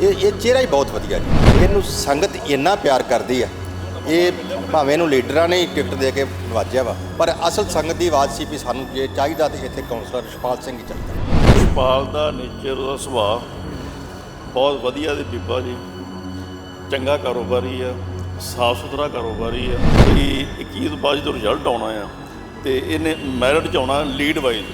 ਇਹ ਇਹ ਚਿਹਰਾ ਹੀ ਬਹੁਤ ਵਧੀਆ ਜੀ। ਇਹਨੂੰ ਸੰਗਤ ਇੰਨਾ ਪਿਆਰ ਕਰਦੀ ਆ। ਇਹ ਭਾਵੇਂ ਇਹਨੂੰ ਲੀਡਰਾਂ ਨੇ ਹੀ ਟਿਕਟ ਦੇ ਕੇ ਨਵਾਜਿਆ ਵਾ ਪਰ ਅਸਲ ਸੰਗਤ ਦੀ ਆਵਾਜ਼ ਸੀ ਵੀ ਸਾਨੂੰ ਜੇ ਚਾਹੀਦਾ ਤੇ ਇੱਥੇ ਕਾਉਂਸਲਰ ਰਿਸ਼ਪਾਲ ਸਿੰਘ ਹੀ ਚਾਹੀਦਾ ਯਸ਼ਪਾਲ ਦਾ ਨੇਚਰ ਉਹਦਾ ਸੁਭਾਅ ਬਹੁਤ ਵਧੀਆ ਤੇ ਬੀਬਾ ਜੀ। ਚੰਗਾ ਕਾਰੋਬਾਰੀ ਆ ਸਾਫ਼ ਸੁਥਰਾ ਕਾਰੋਬਾਰੀ ਆ। ਕਿ 21 ਤੋਂ ਬਾਅਦ ਜਦੋਂ ਰਿਜ਼ਲਟ ਆਉਣਾ ਆ ਤੇ ਇਹਨੇ ਮੈਰਿਟ ਚ ਆਉਣਾ ਲੀਡ ਵਾਈਜ਼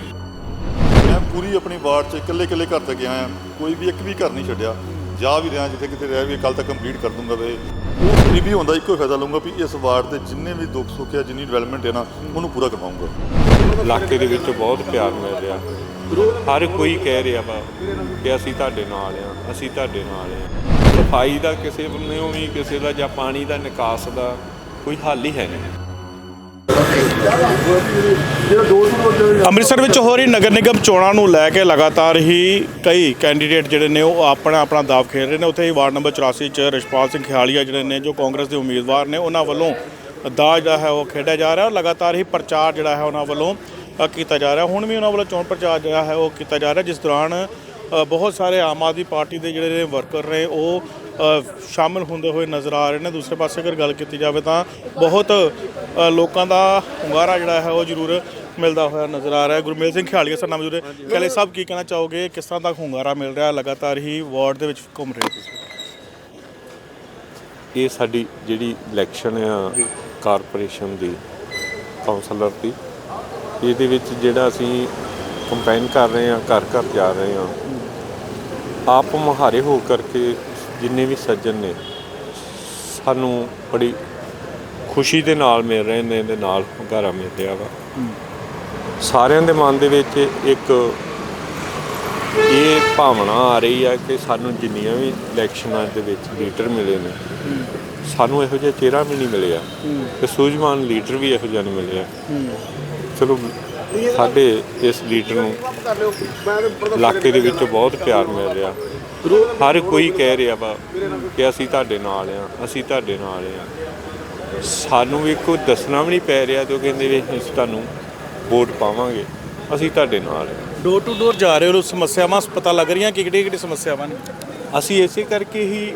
ਮੈਂ ਪੂਰੀ ਆਪਣੀ ਵਾਰਡ 'ਚ ਇਕੱਲੇ ਇਕੱਲੇ ਘਰ ਤੇ ਗਿਆ ਆ ਕੋਈ ਵੀ ਇੱਕ ਵੀ ਘਰ ਨਹੀਂ ਛੱਡਿਆ। ਜਾ ਵੀ ਰਿਹਾ, ਜਿੱਥੇ ਕਿਤੇ ਰਹਿ ਵੀ ਕੱਲ ਤੱਕ ਕੰਪਲੀਟ ਕਰ ਦੂੰਗਾ ਵੇ ਉਹ ਰਿਵਿਊ ਹੁੰਦਾ, ਇੱਕੋ ਫਾਇਦਾ ਲਊਂਗਾ ਵੀ ਇਸ ਵਾਰਡ ਦੇ ਜਿੰਨੇ ਵੀ ਦੁੱਖ ਸੁੱਖ ਆ, ਜਿੰਨੀ ਡਿਵੈਲਪਮੈਂਟ ਹੈ ਨਾ, ਉਹਨੂੰ ਪੂਰਾ ਕਰਵਾਉਂਗਾ ਇਲਾਕੇ ਦੇ ਵਿੱਚ ਬਹੁਤ ਪਿਆਰ ਮਿਲ ਰਿਹਾ। ਹਰ ਕੋਈ ਕਹਿ ਰਿਹਾ ਵਾ ਕਿ ਅਸੀਂ ਤੁਹਾਡੇ ਨਾਲ ਆ, ਅਸੀਂ ਤੁਹਾਡੇ ਨਾਲ ਆ। ਸਫ਼ਾਈ ਦਾ ਕਿਸੇ ਬੰਨੇੋਂ ਵੀ, ਕਿਸੇ ਦਾ ਜਾਂ ਪਾਣੀ ਦਾ ਨਿਕਾਸ ਦਾ ਕੋਈ ਹੱਲ ਹੀ ਹੈ ਨਹੀਂ। ਅੰਮ੍ਰਿਤਸਰ ਵਿੱਚ ਹੋ ਰਹੀ ਨਗਰ ਨਿਗਮ ਚੋਣਾਂ ਨੂੰ ਲੈ ਕੇ ਲਗਾਤਾਰ ਹੀ ਕਈ ਕੈਂਡੀਡੇਟ ਜਿਹੜੇ ਨੇ ਉਹ ਆਪਣਾ ਆਪਣਾ ਦਾਅਵ ਖੇਡ ਰਹੇ ਨੇ। ਉੱਥੇ ਹੀ ਵਾਰਡ ਨੰਬਰ 84 ਚ ਰਿਸ਼ਪਾਲ ਸਿੰਘ ਖਿਆਲੀਆ ਜਿਹੜੇ ਨੇ, ਜੋ ਕਾਂਗਰਸ ਦੇ ਉਮੀਦਵਾਰ ਨੇ, ਉਹਨਾਂ ਵੱਲੋਂ ਦਾਅ ਜਿਹੜਾ ਹੈ ਉਹ ਖੇਡਿਆ ਜਾ ਰਿਹਾ। ਔਰ ਲਗਾਤਾਰ ਹੀ ਪ੍ਰਚਾਰ ਜਿਹੜਾ ਹੈ ਉਹਨਾਂ ਵੱਲੋਂ ਕੀਤਾ ਜਾ ਰਿਹਾ। ਹੁਣ ਵੀ ਉਹਨਾਂ ਵੱਲੋਂ ਚੋਣ ਪ੍ਰਚਾਰ ਜਿਹੜਾ ਹੈ ਉਹ ਕੀਤਾ ਜਾ ਰਿਹਾ, ਜਿਸ ਦੌਰਾਨ ਬਹੁਤ ਸਾਰੇ ਆਮ ਆਦਮੀ ਪਾਰਟੀ ਦੇ ਜਿਹੜੇ ਵਰਕਰ ਨੇ, ਉਹ ਸ਼ਾਮਲ ਹੁੰਦੇ ਹੋਏ ਨਜ਼ਰ ਆ ਰਹੇ ਨੇ। ਦੂਸਰੇ ਪਾਸੇ ਅਗਰ ਗੱਲ ਕੀਤੀ ਜਾਵੇ ਤਾਂ ਬਹੁਤ ਲੋਕਾਂ ਦਾ ਹੁੰਗਾਰਾ ਜਿਹੜਾ ਹੈ ਉਹ ਜ਼ਰੂਰ ਮਿਲਦਾ ਹੋਇਆ ਨਜ਼ਰ ਆ ਰਿਹਾ ਹੈ। ਗੁਰਮੇਲ ਸਿੰਘ ਖਿਆਲੀਆ ਸਰ ਨਾਮ ਜੁੜੇ। ਕਹਿੰਦੇ ਸਭ ਕੀ ਕਹਿਣਾ ਚਾਹੋਗੇ? ਕਿਸ ਤਰ੍ਹਾਂ ਦਾ ਹੁੰਗਾਰਾ ਮਿਲ ਰਿਹਾ ਲਗਾਤਾਰ ਹੀ ਵਾਰਡ ਦੇ ਵਿੱਚ ਘੁੰਮ ਰਹੇ ਹੋ ਤੁਸੀਂ ਇਹ ਸਾਡੀ ਜਿਹੜੀ ਇਲੈਕਸ਼ਨ ਆ ਕਾਰਪੋਰੇਸ਼ਨ ਦੀ ਕਾਉਂਸਲਰ ਦੀ ਇਹਦੇ ਵਿੱਚ ਜਿਹੜਾ ਅਸੀਂ ਕੰਪੇਨ ਕਰ ਰਹੇ ਹਾਂ ਘਰ ਘਰ ਜਾ ਰਹੇ ਹਾਂ ਆਪ ਮੁਹਾਰੇ ਹੋ ਕਰਕੇ ਜਿੰਨੇ ਵੀ ਸੱਜਣ ਨੇ ਸਾਨੂੰ ਬੜੀ ਖੁਸ਼ੀ ਦੇ ਨਾਲ ਮਿਲ ਰਹੇ ਨੇ ਦੇ ਨਾਲ ਹੁੰਗਾਰਾ ਮਿਲ ਰਿਹਾ ਵਾ। ਸਾਰਿਆਂ ਦੇ ਮਨ ਦੇ ਵਿੱਚ ਇੱਕ ਇਹ ਭਾਵਨਾ ਆ ਰਹੀ ਹੈ ਕਿ ਸਾਨੂੰ ਜਿੰਨੀਆਂ ਵੀ ਇਲੈਕਸ਼ਨਾਂ ਦੇ ਵਿੱਚ ਲੀਡਰ ਮਿਲੇ ਨੇ ਸਾਨੂੰ ਇਹੋ ਜਿਹਾ ਚਿਹਰਾ ਵੀ ਨਹੀਂ ਮਿਲਿਆ ਤੇ ਸੂਝਵਾਨ ਲੀਡਰ ਵੀ ਇਹੋ ਜਿਹਾ ਨਹੀਂ ਮਿਲਿਆ। ਚਲੋ ਸਾਡੇ ਇਸ ਲੀਡਰ ਨੂੰ ਇਲਾਕੇ ਦੇ ਵਿੱਚ ਬਹੁਤ ਪਿਆਰ ਮਿਲ ਰਿਹਾ। ਹਰ ਕੋਈ ਕਹਿ ਰਿਹਾ ਵਾ ਕਿ ਅਸੀਂ ਤੁਹਾਡੇ ਨਾਲ ਆ ਅਸੀਂ ਤੁਹਾਡੇ ਨਾਲ ਆ ਸਾਨੂੰ ਵੀ ਕੋਈ ਦੱਸਣਾ ਵੀ ਨਹੀਂ ਪੈ ਰਿਹਾ ਉਹ ਕਹਿੰਦੇ ਵੀ ਅਸੀਂ ਤੁਹਾਨੂੰ ਵੋਟ ਪਾਵਾਂਗੇ ਅਸੀਂ ਤੁਹਾਡੇ ਨਾਲ ਆ ਡੋਰ ਟੂ ਡੋਰ ਜਾ ਰਹੇ ਹੋ ਸਮੱਸਿਆਵਾਂ ਪਤਾ ਲੱਗ ਰਹੀਆਂ ਕਿ ਕਿਹੜੀ ਕਿਹੜੀ ਸਮੱਸਿਆਵਾਂ ਨੇ? ਅਸੀਂ ਇਸੇ ਕਰਕੇ ਹੀ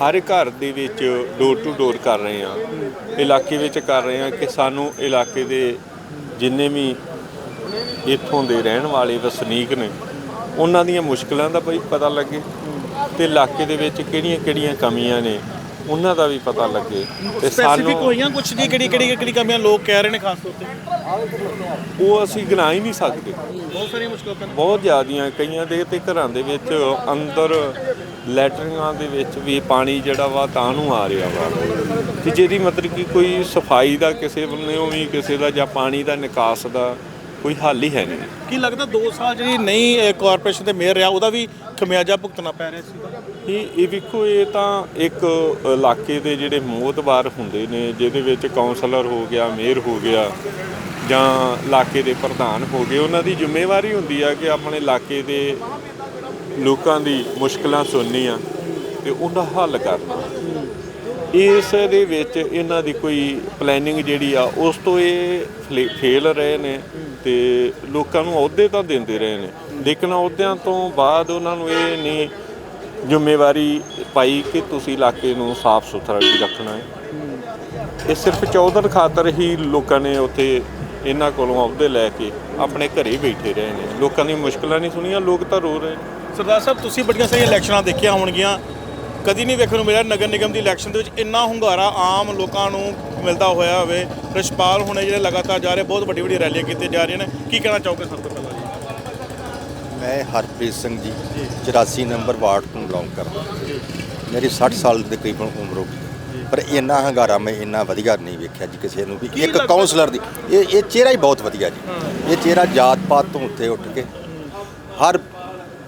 ਹਰ ਘਰ ਦੇ ਵਿੱਚ ਡੋਰ ਟੂ ਡੋਰ ਕਰ ਰਹੇ ਹਾਂ। ਇਲਾਕੇ ਵਿੱਚ ਕਰ ਰਹੇ ਹਾਂ ਕਿ ਸਾਨੂੰ ਇਲਾਕੇ ਦੇ ਜਿੰਨੇ ਵੀ ਇੱਥੋਂ ਦੇ ਰਹਿਣ ਵਾਲੇ ਵਸਨੀਕ ਨੇ ਉਹਨਾਂ ਦੀਆਂ ਮੁਸ਼ਕਲਾਂ ਦਾ ਵੀ ਪਤਾ ਲੱਗੇ ਤੇ ਇਲਾਕੇ ਦੇ ਵਿੱਚ ਕਿਹੜੀਆਂ ਕਿਹੜੀਆਂ ਕਮੀਆਂ ਨੇ ਉਹਨਾਂ ਦਾ ਵੀ ਪਤਾ ਲੱਗੇ ਤੇ ਸਪੈਸੀਫਿਕ ਹੋਈਆਂ ਕੁਝ ਜੀ ਕਿਹੜੀ ਕਿਹੜੀ ਕਿਹੜੀ ਕਮੀਆਂ ਲੋਕ ਕਹਿ ਰਹੇ ਨੇ ਖਾਸ ਤੌਰ ਤੇ? ਉਹ ਅਸੀਂ ਗਿਣਾ ਹੀ ਨਹੀਂ ਸਕਦੇ। ਬਹੁਤ ਸਾਰੀਆਂ ਮੁਸ਼ਕਲਾਂ ਬਹੁਤ ਜ਼ਿਆਦੀਆਂ ਕਈਆਂ ਦੇ ਤੇ ਘਰਾਂ ਦੇ ਵਿੱਚ ਅੰਦਰ ਲੈਟਰਿੰਗਾਂ ਦੇ ਵਿੱਚ ਵੀ ਪਾਣੀ ਜਿਹੜਾ ਵਾ ਤਾਂ ਨੂੰ ਆ ਰਿਹਾ ਵਾ। ਤੇ ਜਿਹਦੀ ਮਤਲਬ ਕਿ ਕੋਈ ਸਫ਼ਾਈ ਦਾ ਕਿਸੇ ਬੰਨੇੋਂ ਵੀ ਕਿਸੇ ਦਾ ਜਾਂ ਪਾਣੀ ਦਾ ਨਿਕਾਸ ਦਾ ਕੋਈ ਹੱਲ ਹੀ ਹੈ ਨਹੀਂ। ਕੀ ਲੱਗਦਾ 2 ਸਾਲ ਜਿਹੜੀ ਨਹੀਂ ਕਾਰਪੋਰੇਸ਼ਨ ਦੇ ਮੇਅਰ ਰਿਹਾ ਉਹਦਾ ਵੀ ਖਮਿਆਜਾ ਭੁਗਤਣਾ ਪੈ ਰਿਹਾ ਸੀ? ਇਹ ਇਹ ਵੇਖੋ ਇਹ ਤਾਂ ਇੱਕ ਇਲਾਕੇ ਦੇ ਜਿਹੜੇ ਮੋਹਤਬਾਰ ਹੁੰਦੇ ਨੇ ਜਿਹਦੇ ਵਿੱਚ ਕਾਉਂਸਲਰ ਹੋ ਗਿਆ ਮੇਅਰ ਹੋ ਗਿਆ ਜਾਂ ਇਲਾਕੇ ਦੇ ਪ੍ਰਧਾਨ ਹੋ ਗਏ ਉਹਨਾਂ ਦੀ ਜ਼ਿੰਮੇਵਾਰੀ ਹੁੰਦੀ ਆ ਕਿ ਆਪਣੇ ਇਲਾਕੇ ਦੇ ਲੋਕਾਂ ਦੀ ਮੁਸ਼ਕਲਾਂ ਸੁਣਨੀਆਂ ਤੇ ਉਹਦਾ ਹੱਲ ਕਰਨਾ। ਇਸ ਦੇ ਵਿੱਚ ਇਹਨਾਂ ਦੀ ਕੋਈ ਪਲੈਨਿੰਗ ਜਿਹੜੀ ਆ ਉਸ ਤੋਂ ਇਹ ਫੇਲ ਰਹੇ ਨੇ। ਤੇ ਲੋਕਾਂ ਨੂੰ ਅਹੁਦੇ ਤਾਂ ਦਿੰਦੇ ਰਹੇ ਨੇ। ਲੇਕਿਨ ਅਹੁਦਿਆਂ ਤੋਂ ਬਾਅਦ ਉਹਨਾਂ ਨੂੰ ਇਹ ਨਹੀਂ ਜ਼ਿੰਮੇਵਾਰੀ ਪਾਈ ਕਿ ਤੁਸੀਂ ਇਲਾਕੇ ਨੂੰ ਸਾਫ਼ ਸੁਥਰਾ ਵੀ ਰੱਖਣਾ ਹੈ। ਇਹ ਸਿਰਫ ਚੌਧਰ ਖਾਤਰ ਹੀ ਲੋਕਾਂ ਨੇ ਉੱਥੇ ਇਹਨਾਂ ਕੋਲੋਂ ਅਹੁਦੇ ਲੈ ਕੇ ਆਪਣੇ ਘਰੇ ਬੈਠੇ ਰਹੇ ਨੇ। ਲੋਕਾਂ ਦੀਆਂ ਮੁਸ਼ਕਲਾਂ ਨਹੀਂ ਸੁਣੀਆਂ, ਲੋਕ ਤਾਂ ਰੋ ਰਹੇ ਨੇ। ਸਰਦਾਰ ਸਾਹਿਬ, ਤੁਸੀਂ ਬੜੀਆਂ ਸਾਰੀਆਂ ਇਲੈਕਸ਼ਨਾਂ ਦੇਖੀਆਂ ਹੋਣਗੀਆਂ। ਕਦੀ ਨਹੀਂ ਵੇਖਣ ਨੂੰ ਮਿਲਿਆ। ਨਗਰ ਨਿਗਮ ਦੀ ਇਲੈਕਸ਼ਨ ਦੇ ਵਿੱਚ ਇੰਨਾ ਹੁੰਗਾਰਾ ਆਮ ਲੋਕਾਂ ਨੂੰ ਮਿਲਦਾ ਹੋਇਆ ਹੋਵੇ। ਰਿਸ਼ਪਾਲ ਹੁਣੇ ਜਿਹੜੇ ਲਗਾਤਾਰ ਜਾ ਰਹੇ ਬਹੁਤ ਵੱਡੀ ਵੱਡੀ ਰੈਲੀਆਂ ਕੀਤੀਆਂ ਜਾ ਰਹੀਆਂ ਨੇ। ਕੀ ਕਹਿਣਾ ਚਾਹੋਗੇ ਸਭ ਤੋਂ ਪਹਿਲਾਂ ਜੀ? ਮੈਂ ਹਰਪ੍ਰੀਤ ਸਿੰਘ ਜੀ 84 ਨੰਬਰ ਵਾਰਡ ਤੋਂ ਬਿਲੋਂਗ ਕਰਦਾ। ਮੇਰੀ 60 ਸਾਲ ਦੇ ਕਰੀਬਨ ਉਮਰ ਹੋ ਗਈ ਪਰ ਇੰਨਾ ਹੰਗਾਰਾ ਮੈਂ ਇੰਨਾ ਵਧੀਆ ਨਹੀਂ ਵੇਖਿਆ ਜੀ ਕਿਸੇ ਨੂੰ ਵੀ। ਇੱਕ? ਕਾਉਂਸਲਰ ਦੀ ਇਹ ਇਹ ਚਿਹਰਾ ਹੀ ਬਹੁਤ ਵਧੀਆ ਜੀ। ਇਹ ਚਿਹਰਾ ਜਾਤ ਪਾਤ ਤੋਂ ਉੱਤੇ ਉੱਠ ਕੇ ਹਰ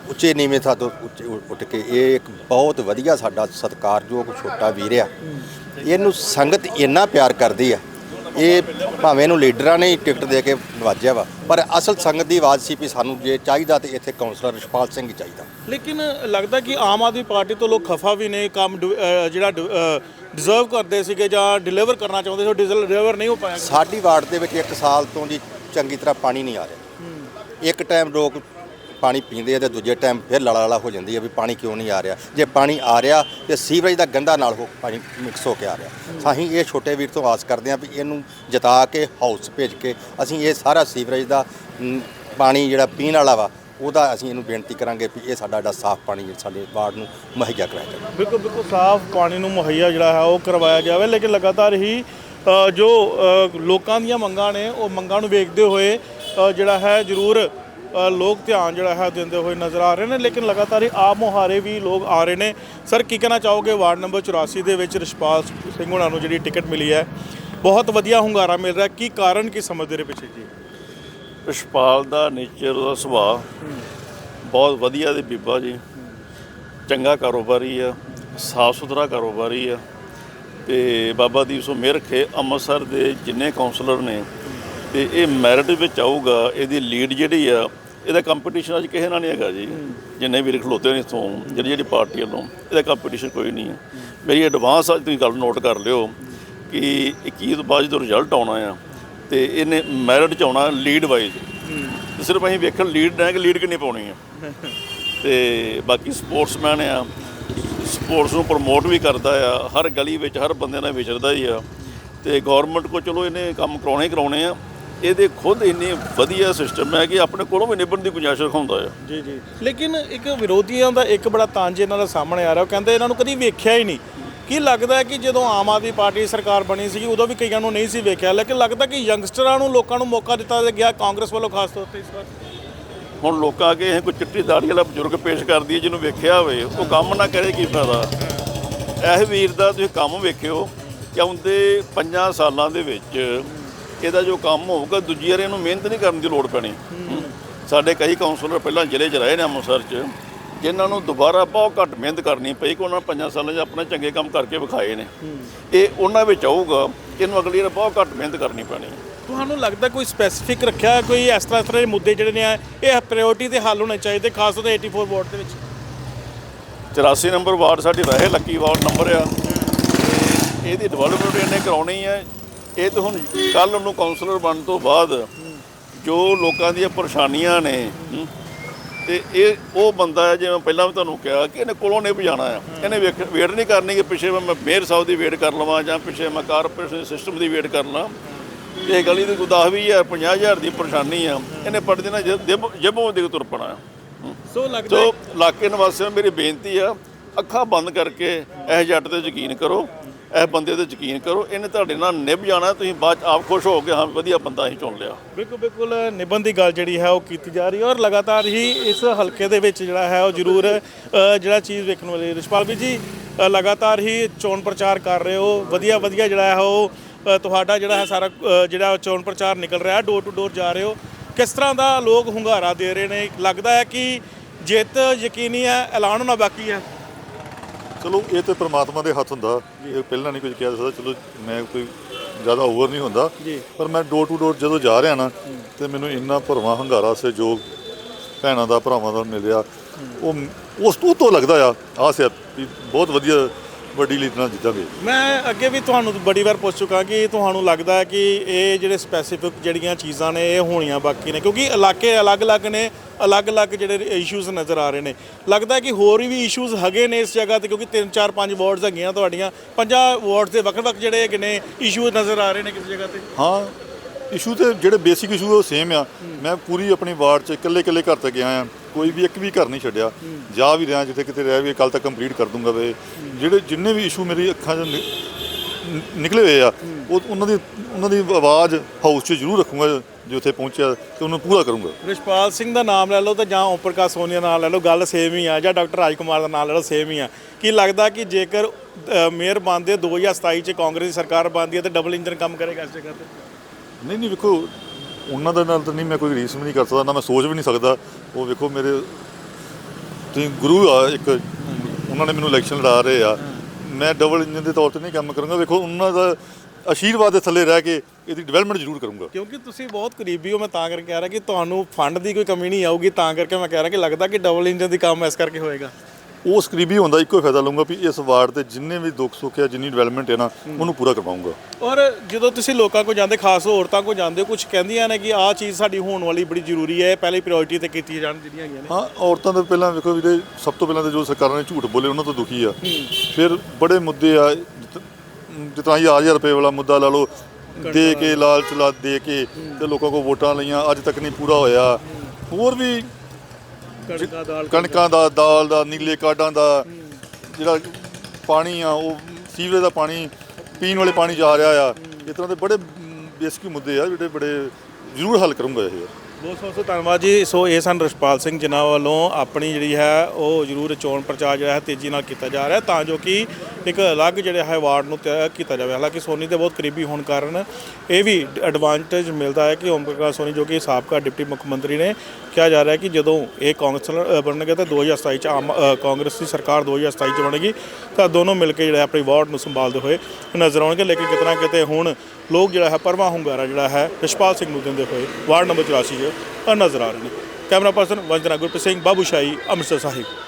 ਉੱਚੇ ਨੀਵੇਂ ਥਾਂ ਤੋਂ ਉੱਚੇ ਉੱਠ ਕੇ ਇਹ ਇੱਕ ਬਹੁਤ ਵਧੀਆ ਸਾਡਾ ਸਤਿਕਾਰਯੋਗ ਛੋਟਾ ਵੀਰ ਆ। ਇਹਨੂੰ ਸੰਗਤ ਇੰਨਾ ਪਿਆਰ ਕਰਦੀ ਆ। ਇਹ ਭਾਵੇਂ ਇਹਨੂੰ ਲੀਡਰਾਂ ਨੇ ਹੀ ਟਿਕਟ ਦੇ ਕੇ ਨਵਾਜਿਆ ਵਾ ਪਰ ਅਸਲ ਸੰਗਤ ਦੀ ਆਵਾਜ਼ ਸੀ ਵੀ ਸਾਨੂੰ ਜੇ ਚਾਹੀਦਾ ਤੇ ਇੱਥੇ ਕਾਉਂਸਲਰ ਰਿਸ਼ਪਾਲ ਸਿੰਘ ਹੀ ਚਾਹੀਦਾ। ਲੇਕਿਨ ਲੱਗਦਾ ਕਿ ਆਮ ਆਦਮੀ ਪਾਰਟੀ ਤੋਂ ਲੋਕ ਖਫਾ ਵੀ ਨੇ ਕੰਮ ਅਹ ਜਿਹੜਾ ਡਿਜ਼ਰਵ ਕਰਦੇ ਸੀਗੇ ਜਾਂ ਡਿਲੀਵਰ ਕਰਨਾ ਚਾਹੁੰਦੇ ਸੀ ਉਹ ਡਿਲੀਵਰ ਨਹੀਂ ਹੋ ਪਾਇਆ। ਸਾਡੀ ਵਾਰਡ ਦੇ ਵਿੱਚ ਇੱਕ ਸਾਲ ਤੋਂ ਜੀ ਚੰਗੀ ਤਰ੍ਹਾਂ ਪਾਣੀ ਨਹੀਂ ਆ ਰਿਹਾ। ਇੱਕ ਟਾਈਮ ਲੋਕ ਪਾਣੀ ਪੀਂਦੇ ਆ ਤੇ ਦੂਜੇ ਟਾਈਮ ਫਿਰ ਲੜਾ ਲੜਾ ਹੋ ਜਾਂਦੀ ਹੈ ਵੀ ਪਾਣੀ ਕਿਉਂ ਨਹੀਂ ਆ ਰਿਹਾ। ਜੇ ਪਾਣੀ ਆ ਰਿਹਾ ਤੇ ਸੀਵਰੇਜ ਦਾ ਗੰਦਾ ਨਾਲ ਹੋ ਪਾਣੀ ਮਿਕਸ ਹੋ ਕੇ ਆ ਰਿਹਾ। ਅਸੀਂ ਇਹ ਛੋਟੇ ਵੀਰ ਤੋਂ ਆਸ ਕਰਦੇ ਹਾਂ ਵੀ ਇਹਨੂੰ ਜਿਤਾ ਕੇ ਹਾਊਸ ਭੇਜ ਕੇ ਅਸੀਂ ਇਹ ਸਾਰਾ ਸੀਵਰੇਜ ਦਾ ਪਾਣੀ ਜਿਹੜਾ ਪੀਣ ਵਾਲਾ ਵਾ, ਉਹਦਾ ਅਸੀਂ ਇਹਨੂੰ ਬੇਨਤੀ ਕਰਾਂਗੇ ਵੀ ਇਹ ਸਾਡਾ ਜਿਹੜਾ ਸਾਫ਼ ਪਾਣੀ ਸਾਡੇ ਵਾਰਡ ਨੂੰ ਮੁਹੱਈਆ ਕਰਾਇਆ ਜਾਵੇ। ਬਿਲਕੁਲ ਬਿਲਕੁਲ ਸਾਫ਼ ਪਾਣੀ ਨੂੰ ਮੁਹੱਈਆ ਜਿਹੜਾ ਹੈ, ਉਹ ਕਰਵਾਇਆ ਜਾਵੇ। ਲੇਕਿਨ ਲਗਾਤਾਰ ਹੀ ਜੋ ਲੋਕਾਂ ਦੀਆਂ ਮੰਗਾਂ ਨੇ, ਉਹ ਮੰਗਾਂ ਨੂੰ ਵੇਖਦੇ ਹੋਏ ਜਿਹੜਾ ਹੈ, ਜ਼ਰੂਰ ਲੋਕ ਧਿਆਨ ਜਿਹੜਾ ਹੈ ਦਿੰਦੇ ਹੋਏ ਨਜ਼ਰ ਆ ਰਹੇ ਨੇ, ਲੇਕਿਨ ਲਗਾਤਾਰ ਹੀ ਆਪ ਮੁਹਾਰੇ ਵੀ ਲੋਕ ਆ ਰਹੇ ਨੇ। ਸਰ ਕੀ ਕਹਿਣਾ ਚਾਹੋਗੇ? ਵਾਰਡ ਨੰਬਰ 84 ਦੇ ਵਿੱਚ ਰਿਸ਼ਪਾਲ ਸਿੰਘ ਹੁਣਾਂ ਨੂੰ ਜਿਹੜੀ ਟਿਕਟ ਮਿਲੀ ਹੈ, ਬਹੁਤ ਵਧੀਆ ਹੁੰਗਾਰਾ ਮਿਲ ਰਿਹਾ। ਕੀ ਕਾਰਨ, ਕੀ ਸਮਝਦੇ ਰਹੇ ਪਿੱਛੇ ਜੀ? ਰਿਸ਼ਪਾਲ ਦਾ ਨੇਚਰ ਉਹਦਾ ਸੁਭਾਅ ਬਹੁਤ ਵਧੀਆ ਦੇ ਬੀਬਾ ਜੀ। ਚੰਗਾ ਕਾਰੋਬਾਰੀ ਆ, ਸਾਫ਼ ਸੁਥਰਾ ਕਾਰੋਬਾਰੀ ਆ ਤੇ ਬਾਬਾ ਦੀ ਸੋ ਮਿਹਰ ਰੱਖੇ ਅੰਮ੍ਰਿਤਸਰ ਦੇ ਜਿੰਨੇ ਕਾਉਂਸਲਰ ਨੇ ਤੇ ਇਹ ਮੈਰਿਟ ਵਿੱਚ ਆਊਗਾ ਇਹਦੀ ਲੀਡ ਜਿਹੜੀ ਆ ਇਹਦਾ ਕੰਪੀਟੀਸ਼ਨ ਅੱਜ ਕਿਸੇ ਨਾਲ ਨਹੀਂ ਹੈਗਾ ਜੀ। ਜਿੰਨੇ ਵੀਰ ਖਲੋਤੇ ਨੇ ਇਥੋਂ ਜਿਹੜੀ ਜਿਹੜੀ ਪਾਰਟੀ ਵੱਲੋਂ ਇਹਦਾ ਕੰਪੀਟੀਸ਼ਨ ਕੋਈ ਨਹੀਂ ਹੈ ਮੇਰੀ ਐਡਵਾਂਸ ਅੱਜ ਤੁਸੀਂ ਗੱਲ ਨੋਟ ਕਰ ਲਿਓ ਕਿ 21 ਤੋਂ ਬਾਅਦ ਜਦੋਂ ਰਿਜ਼ਲਟ ਆਉਣਾ ਆ ਤੇ ਇਹਨੇ ਮੈਰਿਟ ਚ ਆਉਣਾ ਲੀਡ ਵਾਈਜ਼ ਤੇ ਸਿਰਫ ਅਸੀਂ ਵੇਖਣ ਲੀਡ ਨਾ ਕਿ ਲੀਡ ਕਿੰਨੀ ਪਾਉਣੀ ਆ। ਤੇ ਬਾਕੀ ਸਪੋਰਟਸਮੈਨ ਆ ਸਪੋਰਟਸ ਨੂੰ ਪ੍ਰਮੋਟ ਵੀ ਕਰਦਾ ਆ ਹਰ ਗਲੀ ਵਿੱਚ ਹਰ ਬੰਦੇ ਨਾਲ ਵਿਚਰਦਾ ਹੀ ਆ। ਤੇ ਗਵਰਨਮੈਂਟ ਕੋ ਚਲੋ ਇਹਨੇ ਕੰਮ ਕਰਾਉਣੇ ਹੀ ਕਰਾਉਣੇ ਆ। ਇਹਦੇ ਖੁਦ ਇੰਨੇ ਵਧੀਆ ਸਿਸਟਮ ਹੈ ਕਿ ਆਪਣੇ ਕੋਲੋਂ ਵੀ ਨਿਭਣ ਦੀ ਗੁੰਜਾਇਸ਼ ਰਖਾਉਂਦਾ ਆ। ਜੀ ਜੀ। ਲੇਕਿਨ ਇੱਕ ਵਿਰੋਧੀਆਂ ਦਾ ਇੱਕ ਬੜਾ ਤਾਂਜ ਇਹਨਾਂ ਦਾ ਸਾਹਮਣੇ ਆ ਰਿਹਾ। ਉਹ ਕਹਿੰਦੇ ਇਹਨਾਂ ਨੂੰ ਕਦੀ ਵੇਖਿਆ ਹੀ ਨਹੀਂ। ਕੀ ਲੱਗਦਾ ਹੈ ਕਿ ਜਦੋਂ ਆਮ ਆਦਮੀ ਪਾਰਟੀ ਸਰਕਾਰ ਬਣੀ ਸੀ ਉਦੋਂ ਵੀ ਕਈਆਂ ਨੂੰ ਨਹੀਂ ਸੀ ਵੇਖਿਆ। ਲੇਕਿਨ ਲੱਗਦਾ ਕਿ ਯੰਗਸਟਰਾਂ ਨੂੰ ਲੋਕਾਂ ਨੂੰ ਮੌਕਾ ਦਿੱਤਾ ਗਿਆ ਕਾਂਗਰਸ ਵੱਲੋਂ ਖਾਸ ਤੌਰ ਤੇ ਇਸ ਵਾਰ। ਹੁਣ ਲੋਕਾਂ ਅੱਗੇ ਇਹ ਕੋਈ ਚਿੱਟੀ ਦਾੜੀ ਵਾਲਾ ਬਜ਼ੁਰਗ ਪੇਸ਼ ਕਰਦੀ ਹੈ ਜਿਹਨੂੰ ਵੇਖਿਆ ਹੋਵੇ ਉਹ ਕੰਮ ਨਾ ਕਰੇ ਕੀ ਫਾਇਦਾ? ਇਹ ਵੀਰ ਦਾ ਤੁਸੀਂ ਕੰਮ ਵੇਖਿਓ ਕਿ ਆਉਂਦੇ 5 ਸਾਲਾਂ ਦੇ ਵਿੱਚ ਇਹਦਾ ਜੋ ਕੰਮ ਹੋਊਗਾ ਦੂਜੀ ਵਾਰ ਇਹਨੂੰ ਮਿਹਨਤ ਨਹੀਂ ਕਰਨ ਦੀ ਲੋੜ ਪੈਣੀ। ਸਾਡੇ ਕਈ ਕਾਉਂਸਲਰ ਪਹਿਲਾਂ ਜ਼ਿਲ੍ਹੇ 'ਚ ਰਹੇ ਨੇ ਅੰਮ੍ਰਿਤਸਰ 'ਚ ਜਿਨ੍ਹਾਂ ਨੂੰ ਦੁਬਾਰਾ ਬਹੁਤ ਘੱਟ ਮਿਹਨਤ ਕਰਨੀ ਪਈ ਕਿ ਉਹਨਾਂ 5 ਸਾਲਾਂ 'ਚ ਆਪਣੇ ਚੰਗੇ ਕੰਮ ਕਰਕੇ ਵਿਖਾਏ ਨੇ। ਇਹ ਉਹਨਾਂ ਵਿੱਚ ਆਊਗਾ ਇਹਨੂੰ ਅਗਲੀ ਵਾਰ ਬਹੁਤ ਘੱਟ ਮਿਹਨਤ ਕਰਨੀ ਪੈਣੀ। ਤੁਹਾਨੂੰ ਲੱਗਦਾ ਕੋਈ ਸਪੈਸੀਫਿਕ ਰੱਖਿਆ ਕੋਈ ਇਸ ਤਰ੍ਹਾਂ ਇਸ ਤਰ੍ਹਾਂ ਦੇ ਮੁੱਦੇ ਜਿਹੜੇ ਨੇ ਇਹ ਪ੍ਰਾਇੋਰਟੀ ਦੇ ਹੱਲ ਹੋਣੇ ਚਾਹੀਦੇ ਖਾਸ ਤੌਰ ਤੇ 84 ਵਾਰਡ ਦੇ ਵਿੱਚ? 84 ਨੰਬਰ ਵਾਰਡ ਸਾਡੀ ਰਹੇ ਲੱਕੀ ਵਾਰਡ ਨੰਬਰ ਆ। ਇਹਦੀ ਡਿਵੈਲਪਮੈਂਟ ਇਹਨੇ ਕਰਾਉਣੀ ਹੈ ਇਹ ਤਾਂ ਹੁਣ ਕੱਲ ਨੂੰ ਕਾਉਂਸਲਰ ਬਣਨ ਤੋਂ ਬਾਅਦ ਜੋ ਲੋਕਾਂ ਦੀਆਂ ਪਰੇਸ਼ਾਨੀਆਂ ਨੇ ਤੇ ਇਹ ਉਹ ਬੰਦਾ ਹੈ ਜਿਵੇਂ ਪਹਿਲਾਂ ਵੀ ਤੁਹਾਨੂੰ ਕਿਹਾ ਕਿ ਇਹਨੇ ਕੋਲੋਂ ਨਹੀਂ ਭਜਾਣਾ ਆ। ਇਹਨੇ ਵੇਖ ਵੇਟ ਨਹੀਂ ਕਰਨੀ ਕਿ ਪਿੱਛੇ ਮੈਂ ਮੇਅਰ ਸਾਹਿਬ ਦੀ ਵੇਟ ਕਰ ਲਵਾਂ ਜਾਂ ਪਿੱਛੇ ਮੈਂ ਕਾਰਪੋਰੇਸ਼ਨ ਸਿਸਟਮ ਦੀ ਵੇਟ ਕਰ ਲਾਂ। ਇਹ ਗਲੀ ਦੀ ਕੋਈ 10 ਵੀਹ ਹਜ਼ਾਰ 50 ਹਜ਼ਾਰ ਦੀ ਪਰੇਸ਼ਾਨੀ ਆ। ਇਹਨੇ ਪੜ ਦੇਣਾ ਜਬੋਂ ਦੇ ਤੁਰ ਪਣਾ। ਸੋ ਲੱਗਦਾ ਸੋ ਇਲਾਕੇ ਨਿਵਾਸੀਆਂ ਮੇਰੀ ਬੇਨਤੀ ਆ ਅੱਖਾਂ ਬੰਦ ਕਰਕੇ ਇਹ ਜੱਟ ਤੇ ਯਕੀਨ ਕਰੋ। ਇਹ ਬੰਦੇ ਤੇ ਯਕੀਨ ਕਰੋ, ਇਹਨੇ ਤੁਹਾਡੇ ਨਾਲ ਨਿਭ ਜਾਣਾ, ਤੁਸੀਂ ਬਾਅਦ ਆਪ ਖੁਸ਼ ਹੋ ਕੇ ਹਾਂ, ਵਧੀਆ ਬੰਦਾ ਹੀ ਚੁਣ ਲਿਆ। ਬਿਲਕੁਲ ਬਿਲਕੁਲ ਨਿਬੰਧ ਦੀ ਗੱਲ ਜਿਹੜੀ ਹੈ ਉਹ ਕੀਤੀ ਜਾ ਰਹੀ ਹੈ ਔਰ ਲਗਾਤਾਰ ਹੀ ਇਸ ਹਲਕੇ ਦੇ ਵਿੱਚ ਜਿਹੜਾ ਹੈ ਉਹ ਜ਼ਰੂਰ ਜਿਹੜਾ ਚੀਜ਼ ਵੇਖਣ ਵਾਲੀ ਹੈ। ਰਿਸ਼ਪਾਲ ਵੀ ਜੀ ਲਗਾਤਾਰ ਹੀ ਚੋਣ ਪ੍ਰਚਾਰ ਕਰ ਰਹੇ ਹੋ, ਵਧੀਆ ਵਧੀਆ ਜਿਹੜਾ ਹੈ ਉਹ ਤੁਹਾਡਾ ਜਿਹੜਾ ਹੈ ਸਾਰਾ ਜਿਹੜਾ ਚੋਣ ਪ੍ਰਚਾਰ ਨਿਕਲ ਰਿਹਾ ਡੋਰ ਟੂ ਡੋਰ ਜਾ ਰਹੇ ਹੋ। ਕਿਸ ਤਰ੍ਹਾਂ ਦਾ ਲੋਕ ਹੁੰਗਾਰਾ ਦੇ ਰਹੇ ਨੇ? ਲੱਗਦਾ ਹੈ ਕਿ ਜਿੱਤ ਯਕੀਨੀ ਹੈ, ਐਲਾਨ ਹੋਣਾ ਬਾਕੀ ਹੈ। ਚਲੋ ਇਹ ਤੇ ਪ੍ਰਮਾਤਮਾ ਦੇ ਹੱਥ ਹੁੰਦਾ। ਇਹ ਪਹਿਲਾਂ ਨਹੀਂ ਕੁਝ ਕਿਹਾ ਜਾ ਸਕਦਾ ਚਲੋ ਮੈਂ ਕੋਈ ਜ਼ਿਆਦਾ ਓਵਰ ਨਹੀਂ ਹੁੰਦਾ। ਪਰ ਮੈਂ ਡੋਰ ਟੂ ਡੋਰ ਜਦੋਂ ਜਾ ਰਿਹਾ ਨਾ ਤੇ ਮੈਨੂੰ ਇੰਨਾ ਭਰਵਾਂ ਹੰਗਾਰਾ ਸਹਿਯੋਗ ਭੈਣਾਂ ਦਾ ਭਰਾਵਾਂ ਦਾ ਮਿਲਿਆ। ਉਹ ਉਸ ਤੋਂ ਤੋਂ ਲੱਗਦਾ ਆ ਆ ਬਹੁਤ ਵਧੀਆ ਵੱਡੀ ਲੀਡ ਨਾਲ ਜਿੱਤਾਂਗੇ। ਮੈਂ ਅੱਗੇ ਵੀ ਤੁਹਾਨੂੰ ਬੜੀ ਵਾਰ ਪੁੱਛ ਚੁੱਕਾ ਕਿ ਤੁਹਾਨੂੰ ਲੱਗਦਾ ਹੈ ਕਿ ਇਹ ਜਿਹੜੇ ਸਪੈਸੀਫਿਕ ਜਿਹੜੀਆਂ ਚੀਜ਼ਾਂ ਨੇ ਇਹ ਹੋਣੀਆਂ ਬਾਕੀ ਨੇ? ਕਿਉਂਕਿ ਇਲਾਕੇ ਅਲੱਗ-ਅਲੱਗ ਨੇ ਅਲੱਗ-ਅਲੱਗ ਜਿਹੜੇ ਇਸ਼ੂਜ਼ ਨਜ਼ਰ ਆ ਰਹੇ ਨੇ। ਲੱਗਦਾ ਕਿ ਹੋਰ ਵੀ ਇਸ਼ੂਜ਼ ਹੈਗੇ ਨੇ ਇਸ ਜਗ੍ਹਾ ਤੇ? ਕਿਉਂਕਿ 3 4 5 ਵਾਰਡਸ ਹੈਗੀਆਂ ਤੁਹਾਡੀਆਂ। ਪੰਜਾਂ ਵਾਰਡਸ ਦੇ ਵੱਖ-ਵੱਖ ਜਿਹੜੇ ਹੈਗੇ ਨੇ ਇਸ਼ੂ ਨਜ਼ਰ ਆ ਰਹੇ ਨੇ ਕਿਸੇ ਜਗ੍ਹਾ ਤੇ? ਹਾਂ ਇਸ਼ੂ ਤੇ ਜਿਹੜੇ ਬੇਸਿਕ ਇਸ਼ੂ ਉਹ ਸੇਮ ਆ। ਮੈਂ ਪੂਰੀ ਆਪਣੀ ਵਾਰਡ 'ਚ ਇਕੱਲੇ ਇਕੱਲੇ ਘਰ ਤੇ ਗਿਆ ਆ। ਕੋਈ ਵੀ ਇੱਕ ਵੀ ਘਰ ਨਹੀਂ ਛੱਡਿਆ। ਜਾ ਵੀ ਰਿਹਾ, ਜਿੱਥੇ ਕਿਤੇ ਰਹਿ ਵੀ ਕੱਲ ਤੱਕ ਕੰਪਲੀਟ ਕਰ ਦੂੰਗਾ ਵੇ। ਜਿਹੜੇ ਜਿੰਨੇ ਵੀ ਇਸ਼ੂ ਮੇਰੀ ਅੱਖਾਂ 'ਚ ਨਿ- ਨਿਕਲੇ ਹੋਏ ਆ, ਉਹ ਉਹਨਾਂ ਦੀ ਉਹਨਾਂ ਦੀ ਆਵਾਜ਼ ਹਾਊਸ 'ਚ ਜ਼ਰੂਰ ਰੱਖੂੰਗਾ, ਜੇ ਉੱਥੇ ਪਹੁੰਚਿਆ ਤੇ ਉਹਨੂੰ ਪੂਰਾ ਕਰੂੰਗਾ। ਰਿਸ਼ਪਾਲ ਸਿੰਘ ਦਾ ਨਾਮ ਲੈ ਲਓ ਤਾਂ ਜਾਂ ਓਮ ਪ੍ਰਕਾਸ਼ ਸੋਨੀਆ ਦਾ ਨਾਮ ਲੈ ਲਓ, ਗੱਲ ਸੇਮ ਹੀ ਆ, ਜਾਂ ਡਾਕਟਰ ਰਾਜ ਕੁਮਾਰ ਦਾ ਨਾਮ ਲੈ ਲਓ ਸੇਮ ਹੀ ਆ। ਕੀ ਲੱਗਦਾ ਕਿ ਜੇਕਰ ਮੇਅਰ ਬਣਦੇ 2027 ਚ ਕਾਂਗਰਸ ਦੀ ਸਰਕਾਰ ਬਣਦੀ ਹੈ ਤਾਂ ਡਬਲ ਇੰਜਨ ਕੰਮ ਕਰੇਗਾ ਇਸ ਜਗ੍ਹਾ ਤੇ? ਨਹੀਂ ਨਹੀਂ, ਵੇਖੋ, ਉਹਨਾਂ ਦੇ ਨਾਲ ਤਾਂ ਨਹੀਂ ਮੈਂ ਕੋਈ ਰੀਸ ਵੀ ਨਹੀਂ ਕਰ ਸਕਦਾ, ਨਾ ਮੈਂ ਸੋਚ ਵੀ ਨਹੀਂ ਸਕਦਾ। ਉਹ ਵੇਖੋ ਮੇਰੇ, ਤੁਸੀਂ ਗੁਰੂ ਆ, ਇੱਕ, ਉਹਨਾਂ ਨੇ ਮੈਨੂੰ ਇਲੈਕਸ਼ਨ ਲੜਾ ਰਹੇ ਆ। ਮੈਂ ਡਬਲ ਇੰਜਨ ਦੇ ਤੌਰ ਤੇ ਨਹੀਂ ਕੰਮ ਕਰੂੰਗਾ। ਵੇਖੋ, ਉਹਨਾਂ ਦਾ ਆਸ਼ੀਰਵਾਦ ਦੇ ਥੱਲੇ ਰਹਿ ਕੇ ਇਹਦੀ ਡਿਵੈਲਪਮੈਂਟ ਜ਼ਰੂਰ ਕਰੂੰਗਾ। ਕਿਉਂਕਿ ਤੁਸੀਂ ਬਹੁਤ ਕਰੀਬੀ ਹੋ, ਮੈਂ ਤਾਂ ਕਰਕੇ ਕਹਿ ਰਿਹਾ ਕਿ ਤੁਹਾਨੂੰ ਫੰਡ ਦੀ ਕੋਈ ਕਮੀ ਨਹੀਂ ਆਊਗੀ, ਤਾਂ ਕਰਕੇ ਮੈਂ ਕਹਿ ਰਿਹਾ ਕਿ ਲੱਗਦਾ ਕਿ ਡਬਲ ਇੰਜਨ ਦੀ ਕੰਮ ਇਸ ਕਰਕੇ ਹੋਏਗਾ। ਉਸ ਕਰੀਬੀ ਹੁੰਦਾ ਇੱਕੋ ਹੀ ਫਾਇਦਾ ਲਊਂਗਾ ਵੀ ਇਸ ਵਾਰਡ ਤੇ ਜਿੰਨੇ ਵੀ ਦੁੱਖ ਸੁੱਖ ਆ ਜਿੰਨੀ ਡਿਵੈਲਪਮੈਂਟ ਹੈ ਨਾ ਉਹਨੂੰ ਪੂਰਾ ਕਰਵਾਉਂਗਾ ਔਰ ਜਦੋਂ ਤੁਸੀਂ ਲੋਕਾਂ ਕੋ ਜਾਂਦੇ ਖਾਸ ਔਰਤਾਂ ਕੋ ਜਾਂਦੇ ਕੁਝ ਕਹਿੰਦੀਆਂ ਨੇ ਕਿ ਆਹ ਚੀਜ਼ ਸਾਡੀ ਹੋਣ ਵਾਲੀ ਬੜੀ ਜ਼ਰੂਰੀ ਹੈ ਪਹਿਲੀ ਪ੍ਰਾਇੋਰਟੀ ਤੇ ਕੀਤੀ ਜਾਣ ਜਿਹੜੀਆਂ ਹੈਗੀਆਂ ਨੇ। ਹਾਂ ਔਰਤਾਂ ਦਾ ਪਹਿਲਾਂ ਵੇਖੋ ਵੀਰੇ ਸਭ ਤੋਂ ਪਹਿਲਾਂ ਤਾਂ ਜੋ ਸਰਕਾਰਾਂ ਨੇ ਝੂਠ ਬੋਲੇ ਉਹਨਾਂ ਤੋਂ ਦੁਖੀ ਆ। ਫਿਰ ਬੜੇ ਮੁੱਦੇ ਆ ਜਿਤ- ਜਿੱਦਾਂ ਹਜ਼ਾਰ ਹਜ਼ਾਰ ਰੁਪਏ ਵਾਲਾ ਮੁੱਦਾ ਲਾ ਲਓ ਦੇ ਕੇ ਲਾਲਚ ਲਾ ਦੇ ਕੇ ਤੇ ਲੋਕਾਂ ਕੋ ਵੋਟਾਂ ਲਈਆਂ ਅੱਜ ਤੱਕ ਨਹੀਂ ਪੂਰਾ ਹੋਇਆ। ਹੋਰ ਵੀ ਕਣਕਾਂ ਦਾਲ ਕਣਕਾਂ ਦਾ ਦਾਲ ਦਾ ਨੀਲੇ ਕਾਰਡਾਂ ਦਾ ਜਿਹੜਾ ਪਾਣੀ ਆ ਉਹ ਸੀਵਰੇਜ ਦਾ ਪਾਣੀ ਪੀਣ ਵਾਲੇ ਪਾਣੀ ਜਾ ਰਿਹਾ ਆ। ਇਸ ਤਰ੍ਹਾਂ ਦੇ ਬੜੇ ਬੇਸਿਕ ਮੁੱਦੇ ਆ ਜਿਹੜੇ ਬੜੇ ਜ਼ਰੂਰ ਹੱਲ ਕਰੂੰਗਾ ਇਹ। ਬਹੁਤ ਬਹੁਤ ਧੰਨਵਾਦ ਜੀ। ਸੋ ਇਹ ਸਨ ਰਸ਼ਪਾਲ ਸਿੰਘ ਜਿਨ੍ਹਾਂ ਵੱਲੋਂ ਆਪਣੀ ਜਿਹੜੀ ਹੈ ਉਹ ਜ਼ਰੂਰ ਚੋਣ ਪ੍ਰਚਾਰ ਜਿਹੜਾ ਹੈ ਤੇਜ਼ੀ ਨਾਲ ਕੀਤਾ ਜਾ ਰਿਹਾ ਤਾਂ ਜੋ ਕਿ ਇੱਕ ਅਲੱਗ ਜਿਹੜਾ ਹੈ ਵਾਰਡ ਨੂੰ ਤੈਅ ਕੀਤਾ ਜਾਵੇ। ਹਾਲਾਂਕਿ ਸੋਨੀ ਦੇ ਬਹੁਤ ਕਰੀਬੀ ਹੋਣ ਕਾਰਨ ਇਹ ਵੀ ਐਡਵਾਂਟੇਜ ਮਿਲਦਾ ਹੈ ਕਿ ਓਮ ਪ੍ਰਕਾਸ਼ ਸੋਨੀ ਜੋ ਕਿ ਸਾਬਕਾ ਡਿਪਟੀ ਮੁੱਖ ਮੰਤਰੀ ਨੇ ਕਿਹਾ ਜਾ ਰਿਹਾ ਹੈ ਕਿ ਜਦੋਂ ਇਹ ਕਾਉਂਸਲਰ ਬਣਨਗੇ ਤਾਂ 2027 ਚ ਆਮ ਕਾਂਗਰਸ ਦੀ ਸਰਕਾਰ 2027 ਚ ਬਣੇਗੀ। ਤਾਂ ਦੋਨੋਂ ਮਿਲ ਕੇ ਜਿਹੜਾ ਆਪਣੀ ਵਾਰਡ ਨੂੰ ਸੰਭਾਲਦੇ ਹੋਏ ਨਜ਼ਰ ਆਉਣਗੇ। ਲੇਕਿਨ ਕਿਤਨਾ ਕਿਤੇ ਹੁਣ ਲੋਕ ਜਿਹੜਾ ਹੈ ਪਰਮਾ ਹੁੰਗਾਰਾ ਜਿਹੜਾ ਹੈ ਰਿਸ਼ਪਾਲ ਸਿੰਘ ਨੂੰ ਦਿੰਦੇ ਹੋਏ ਵਾਰਡ ਨੰਬਰ 84 'ਚ ਨਜ਼ਰ ਆ ਰਹੇ ਨੇ। ਕੈਮਰਾ ਪਰਸਨ ਵੰਜਨਾ ਗੁਰਪ੍ਰੀਤ ਸਿੰਘ, ਬਾਬੂ ਸ਼ਾਹੀ, ਅੰਮ੍ਰਿਤਸਰ ਸਾਹਿਬ।